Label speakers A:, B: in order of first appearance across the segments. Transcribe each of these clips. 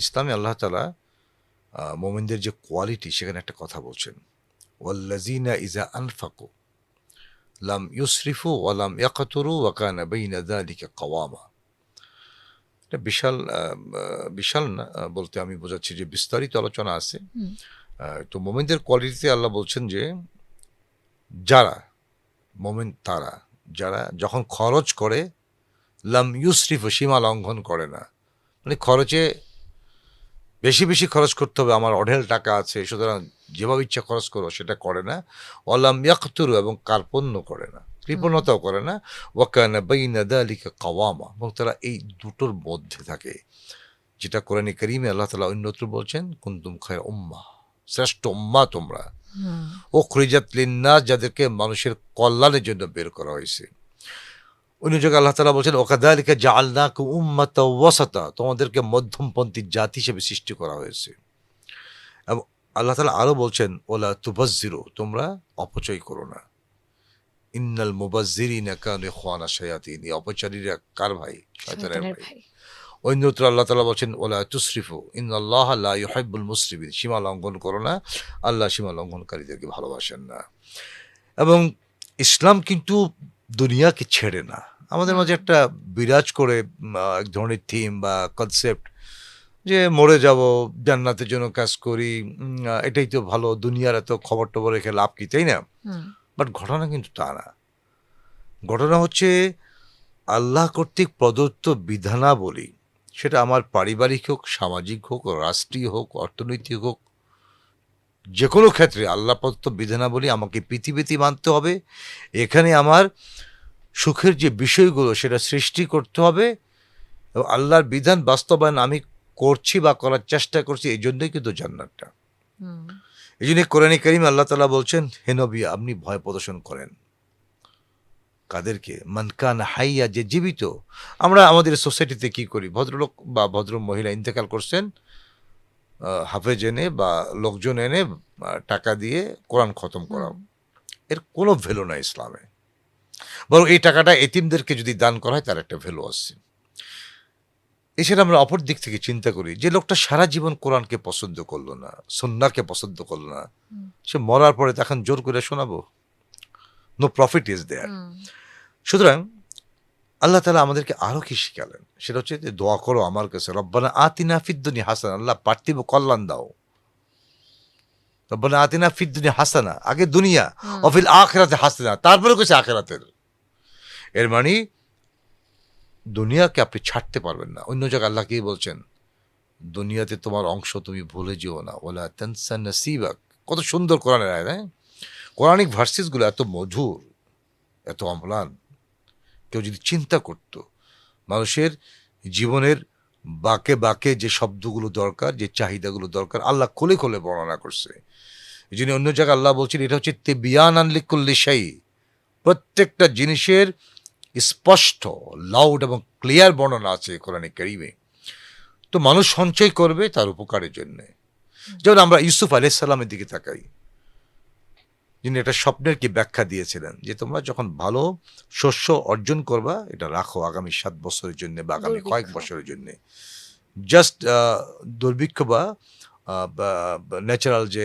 A: ইসলামে আল্লাহ তালা মোমিনদের যে কোয়ালিটি সেখানে একটা কথা বলছেন। ওয়াল্লাজিনা ইজা আনফাকু লাম ইউসরিফু ওয়ালাম ইয়াকাতুরু ওয়াকানা বাইনা যালিকা কাওয়ামা। এটা বিশাল বিশাল না বলতে আমি বোঝাচ্ছি যে বিস্তারিত আলোচনা আছে। তো মোমেনদের কোয়ালিটিতে আল্লাহ বলছেন যে যারা মোমেন তারা যারা যখন খরচ করে লাম ইউসরিফ সীমা লঙ্ঘন করে না। মানে খরচে বেশি বেশি খরচ করতে হবে আমার অঢেল টাকা আছে সুতরাং যেভাবে ইচ্ছা খরচ করো সেটা করে না। অলাম ইয়াকতুরু এবং কার্পণ্য করে না কৃপণতাও করে না। ওয়াকানা বাইনা দালিকা কাওয়ামা এবং তারা এই দুটোর মধ্যে থাকে। যেটা কোরআনে করিমে আল্লাহ তালা অন্যত্র বলছেন কুন্তুম খায় উম্মা শ্রেষ্ঠ উম্মা তোমরা। ও খরিজাত লিন্নাস যাদেরকে মানুষের কল্যাণের জন্য বের করা হয়েছে। অন্য জায়গায় আল্লাহ তালা বলছেন ওকাদালিকা জালনা উম্মাতা ওয়াসাতা তোমাদেরকে মধ্যমপন্থী জাতি হিসেবে সৃষ্টি করা হয়েছে। এবং আল্লাহ তালা আরও বলছেন ওলা তুবাজিরো তোমরা অপচয় করো না। ইন্নাল মুবাজিরিনা কানে খোয়ানা শায়াতিন এই অপচারীরা কার ভাই? শয়তানের ভাই। অন্যত্র আল্লাহ তালা বলছেন ওলা তুসরিফু ইন আল্লাহ আল্লাহ ইহাইবুল মুসরিফিন সীমা লঙ্ঘন করো না। আল্লাহ সীমা লঙ্ঘনকারীদেরকে ভালোবাসেন না। এবং ইসলাম কিন্তু দুনিয়াকে ছেড়ে না। আমাদের মাঝে একটা বিরাজ করে এক ধরনের থিম বা কনসেপ্ট যে মরে যাব জান্নাতের জন্য কাজ করি এটাই তো ভালো দুনিয়ার এত খবর টবর রেখে লাভ কি তাই না? বাট ঘটনা কিন্তু তা না। ঘটনা হচ্ছে আল্লাহ কর্তৃক প্রদত্ত বিধানাবলী সেটা আমার পারিবারিক হোক সামাজিক হোক রাষ্ট্রীয় হোক অর্থনৈতিক হোক যে কোনো ক্ষেত্রে আল্লাহ প্রদত্ত বিধানাবলী আমাকে পৃথিবীতে মানতে হবে। এখানে আমার সুখের যে বিষয়গুলো সেটা সৃষ্টি করতে হবে এবং আল্লাহর বিধান বাস্তবায়ন আমি করছি বা করার চেষ্টা করছি এই জন্যই কিন্তু জান্নাতটা। এই জন্য কোরআন করিম আল্লাহ তালা বলছেন হে নবী আপনি ভয় প্রদর্শন করেন। কাদেরকে? মানকান হাইয়া যে জীবিত। আমরা আমাদের সোসাইটিতে কি করি? ভদ্রলোক বা ভদ্র মহিলা ইন্তেকাল করছেন হাফেজ এনে বা লোকজন এনে টাকা দিয়ে কোরআন খতম করা। এর কোনো ভ্যালু নাই ইসলামে। বরং এই টাকাটা এতিমদেরকে যদি দান করা হয় তার একটা ভ্যালু আছে। এছাড়া আমরা অপর দিক থেকে চিন্তা করি যে লোকটা সারা জীবন কোরআনকে পছন্দ করল না সন্নাকে পছন্দ করল না সে মরার পরে তখন জোর করে শোনাবো? নো প্রফিট ইজ দেয়ার সুতরাং আল্লাহ তালা আমাদেরকে আরও কি শিখালেন? সেটা হচ্ছে যে দোয়া করো আমার কাছে রব্বানা আতিনা ফিদ্দুনি হাসান। আল্লাহ পার্থিব কল্যাণ দাও। রব্বানা আতিনা ফিদ্দুনি হাসানা। আগে দুনিয়া। অফিল আখেরাতে হাসানা। তারপরে কইছে আখেরাতের। এর মানে দুনিয়াকে আপনি ছাড়তে পারবেন না। অন্য জায়গায় আল্লাহকেই বলছেন? দুনিয়াতে তোমার অংশ তুমি ভুলে যেও না। ওলা তেনসা নসিবাক। কত সুন্দর কোরআনের আয় হ্যাঁ? কোরআনিক ভার্সেসগুলো এত মধুর, এত অম্লান। কেউ যদি চিন্তা করত, মানুষের জীবনের বাকে বাকে যে শব্দগুলো দরকার, যে চাহিদাগুলো দরকার, আল্লাহ খোলে খোলে বর্ণনা করছে। জন্য অন্য জায়গায় আল্লাহ বলছেন, এটা হচ্ছে তে বিয়ান আনলিকুল্লি শাই। প্রত্যেকটা জিনিসের স্পষ্ট লাউড এবং ক্লিয়ার বর্ণনা আছে কোরআনে কারিমে। তো মানুষ সঞ্চয় করবে তার উপকারের জন্য। যেমন আমরা ইউসুফ আলাইসাল্লামের দিকে তাকাই। যিনি একটা স্বপ্নের কি ব্যাখ্যা দিয়েছিলেন যে তোমরা যখন ভালো শস্য অর্জন করবা এটা রাখো আগামী সাত বছরের জন্য বা আগামী কয়েক বছরের জন্য। জাস্ট দুর্ভিক্ষ বা ন্যাচারাল যে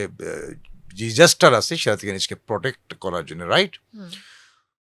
A: ডিজাস্টার আছে সেটা থেকে নিজেকে প্রোটেক্ট করার জন্য রাইট